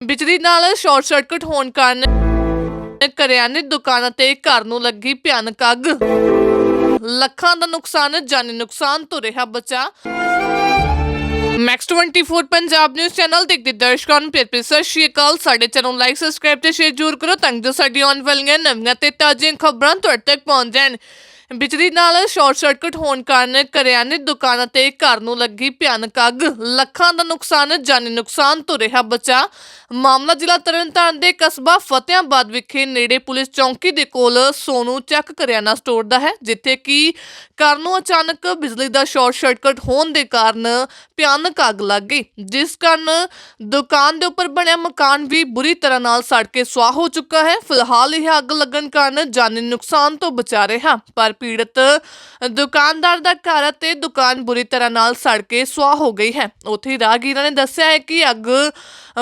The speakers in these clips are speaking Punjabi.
ਬਿਜਲੀ ਨਾਲ ਸ਼ਾਰਟ ਸਰਕਟ ਹੋਣ ਕਾਰਨ ਕਰਿਆਨੇ ਦੁਕਾਨਾਂ ਤੇ ਘਰ ਨੂੰ ਲੱਗੀ ਭਿਆਨਕ ਅੱਗ। ਲੱਖਾਂ ਦਾ ਨੁਕਸਾਨ, ਜਾਨੀ ਨੁਕਸਾਨ ਤੋਂ ਰਿਹਾ ਬਚਾ। ਮੈਕਸ 24 ਪੰਜਾਬ ਨਿਊਜ਼ ਚੈਨਲ ਦੇਖਦੇ ਦਰਸ਼ਕਾਂ ਨੂੰ। ਪਿਆਰ ਭਰੀ ਸਤਿ ਸ਼੍ਰੀ ਅਕਾਲ। ਸਾਡੇ ਚੈਨਲ ਲਾਈਕ ਸਬਸਕ੍ਰਾਈਬ ਤੇ ਸ਼ੇਅਰ ਜ਼ਰੂਰ ਕਰੋ ਤਾਂ ਜੋ ਸਾਡੀ ਆਉਣ ਵਾਲੀਆਂ ਨਵੀਆਂ ਤੇ ਤਾਜ਼ੀਆਂ ਖਬਰਾਂ ਤੁਹਾਡੇ ਤੱਕ ਪਹੁੰਚ ਜਾਣ। ਬਿਜਲੀ ਨਾਲ ਸ਼ਾਰਟ ਸਰਕਟ ਹੋਣ ਕਾਰਨ ਕਰਿਆਨੇ ਦੁਕਾਨਾਂ ਤੇ ਘਰ ਨੂੰ ਲੱਗੀ ਭਿਆਨਕ ਅੱਗ। ਲੱਖਾਂ ਦਾ ਨੁਕਸਾਨ, ਜਾਨੀ ਨੁਕਸਾਨ ਤੋਂ ਰਿਹਾ ਬਚਾ। ਮਾਮਲਾ ਜ਼ਿਲ੍ਹਾ ਤਰਨਤਾਰਨ ਦੇ ਕਸਬਾ ਫਤਿਆਬਾਦ ਵਿਖੇ ਨੇੜੇ ਪੁਲਿਸ ਚੌਂਕੀ ਦੇ ਕੋਲ ਸੋਨੂ ਚੱਕ ਕਰਿਆਨਾ ਸਟੋਰ ਦਾ ਹੈ, ਜਿੱਥੇ ਕਿ ਘਰ ਨੂੰ ਅਚਾਨਕ ਬਿਜਲੀ ਦਾ ਸ਼ਾਰਟ ਸਰਕਟ ਹੋਣ ਦੇ ਕਾਰਨ ਭਿਆਨਕ ਅੱਗ ਲੱਗ ਗਈ, ਜਿਸ ਕਾਰਨ ਦੁਕਾਨ ਦੇ ਉੱਪਰ ਬਣਿਆ ਮਕਾਨ ਵੀ ਬੁਰੀ ਤਰ੍ਹਾਂ ਨਾਲ ਸੜ ਕੇ ਸੁਆਹ ਹੋ ਚੁੱਕਾ ਹੈ। ਫਿਲਹਾਲ ਇਹ ਅੱਗ ਲੱਗਣ ਕਾਰਨ ਜਾਨੀ ਨੁਕਸਾਨ ਤੋਂ ਬਚਾ ਰਿਹਾ, ਪਰ ਪੀੜਤ ਦੁਕਾਨਦਾਰ ਦਾ ਘਰ ਅਤੇ ਦੁਕਾਨ ਬੁਰੀ ਤਰ੍ਹਾਂ ਨਾਲ ਸੜ ਕੇ ਸੁਆਹ ਹੋ ਗਈ ਹੈ। ਉੱਥੇ ਰਾਹਗੀਰਾਂ ਨੇ ਦੱਸਿਆ ਹੈ ਕਿ ਅੱਗ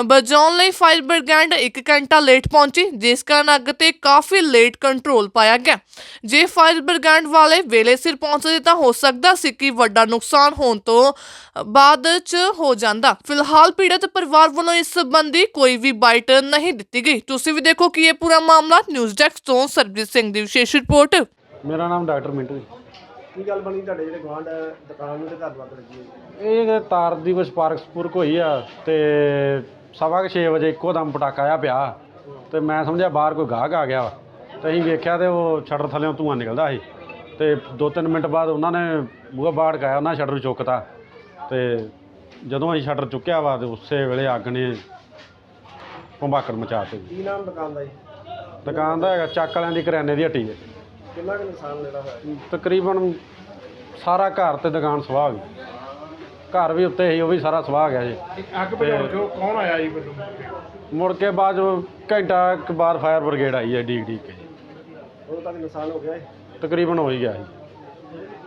ਬੁਝਾਉਣ ਲਈ ਫਾਇਰ ਬ੍ਰਿਗੇਡ 1 ਘੰਟਾ ਲੇਟ ਪਹੁੰਚੀ, ਜਿਸ ਕਾਰਨ ਅੱਗ ਤੇ ਕਾਫੀ ਲੇਟ ਕੰਟਰੋਲ ਪਾਇਆ ਗਿਆ। ਜੇ ਫਾਇਰ ਬ੍ਰਿਗੇਡ ਵਾਲੇ ਵੇਲੇ ਸਿਰ ਪਹੁੰਚਦੇ ਤਾਂ ਹੋ ਸਕਦਾ ਸੀ ਕਿ ਵੱਡਾ ਨੁਕਸਾਨ ਹੋਣ ਤੋਂ ਬਾਅਦ ਚ ਹੋ ਜਾਂਦਾ। ਫਿਲਹਾਲ ਪੀੜਤ ਪਰਿਵਾਰ ਵੱਲੋਂ ਇਸ ਸੰਬੰਧੀ ਕੋਈ ਵੀ ਬਾਈਟ ਨਹੀਂ ਦਿੱਤੀ ਗਈ। ਤੁਸੀਂ ਵੀ ਦੇਖੋ ਕਿ ਇਹ ਪੂਰਾ ਮਾਮਲਾ ਨਿਊਜ਼ ਡੈਸਕ ਤੋਂ ਸਰਬਜੀਤ ਸਿੰਘ ਦੀ ਵਿਸ਼ੇਸ਼ ਰਿਪੋਰਟ। ਮੇਰਾ ਨਾਮ ਡਾਕਟਰ ਮਿੰਟੂ ਜੀ। ਕੀ ਗੱਲ ਬਣੀ ਤੁਹਾਡੇ ਜਿਹੜੇ ਗਵਾਂਢ ਦੁਕਾਨ ਨੂੰ ਤੇ ਘਰ ਨੂੰ ਅੱਗ ਲੱਗੀ ਹੋਈ? ਇਹ ਤਾਰ ਦੀ ਕੁਛ ਸਪਾਰਕ ਸਪੂਰਕ ਹੋਈ ਆ ਤੇ ਸਵਾ ਕੁ ਛੇ ਵਜੇ ਇੱਕੋ ਦਮ ਪਟਾਕਾ ਆ ਪਿਆ ਤੇ ਮੈਂ ਸਮਝਿਆ ਬਾਹਰ ਕੋਈ ਗਾਹਕ ਆ ਗਿਆ ਵਾ। ਤੇ ਅਸੀਂ ਵੇਖਿਆ ਤੇ ਉਹ ਸ਼ਟਰ ਥੱਲੇੋਂ ਧੂੰਆਂ ਨਿਕਲਦਾ ਸੀ। ਤੇ 2-3 ਮਿੰਟ ਬਾਅਦ ਉਹਨਾਂ ਨੇ ਬੂਹਾ ਬਾੜ ਕਾਇਆ ਉਹਨਾਂ ਸ਼ਟਰ ਚੁੱਕਤਾ। ਤੇ ਜਦੋਂ ਅਸੀਂ ਸ਼ਟਰ ਚੁੱਕਿਆ ਵਾ ਤੇ ਉਸੇ ਵੇਲੇ ਅੱਗ ਨੇ ਭੰਬਾਕੜ ਮਚਾ ਦਿੱਤੀ। ਕੀ ਨਾਮ ਦੁਕਾਨ ਦਾ ਜੀ? ਦੁਕਾਨ ਦਾ ਹੈਗਾ ਚੱਕ ਵਾਲਿਆਂ ਦੀ ਕਰਿਆਨੇ ਦੀ ਹੱਟੀ ਹੈ। ਕਿੰਨਾ ਕੁ ਨੁਕਸਾਨ ਜਿਹੜਾ ਹੋਇਆ ਤਕਰੀਬਨ ਸਾਰਾ ਘਰ ਤੇ ਦੁਕਾਨ ਸਵਾਹ ਗਈ। ਘਰ ਵੀ ਉੱਤੇ ਸੀ ਉਹ ਵੀ ਸਾਰਾ ਸਵਾਹ ਗਿਆ ਜੀ। ਅੱਗ ਬੁਝਾਉਣ ਜੋ ਕੌਣ ਆਇਆ ਜੀ ਮੈਨੂੰ ਮੁੜ ਕੇ ਬਾਅਦ ਚੋਂ ਘੰਟਾ ਕੁ ਬਾਅਦ ਫਾਇਰ ਬ੍ਰਿਗੇਡ ਆਈ ਹੈ ਡੀਕ ਡੀਕ ਕੇ। ਉਹ ਤੱਕ ਨੁਕਸਾਨ ਹੋ ਗਿਆ ਹੈ ਤਕਰੀਬਨ ਹੋ ਹੀ ਗਿਆ ਜੀ।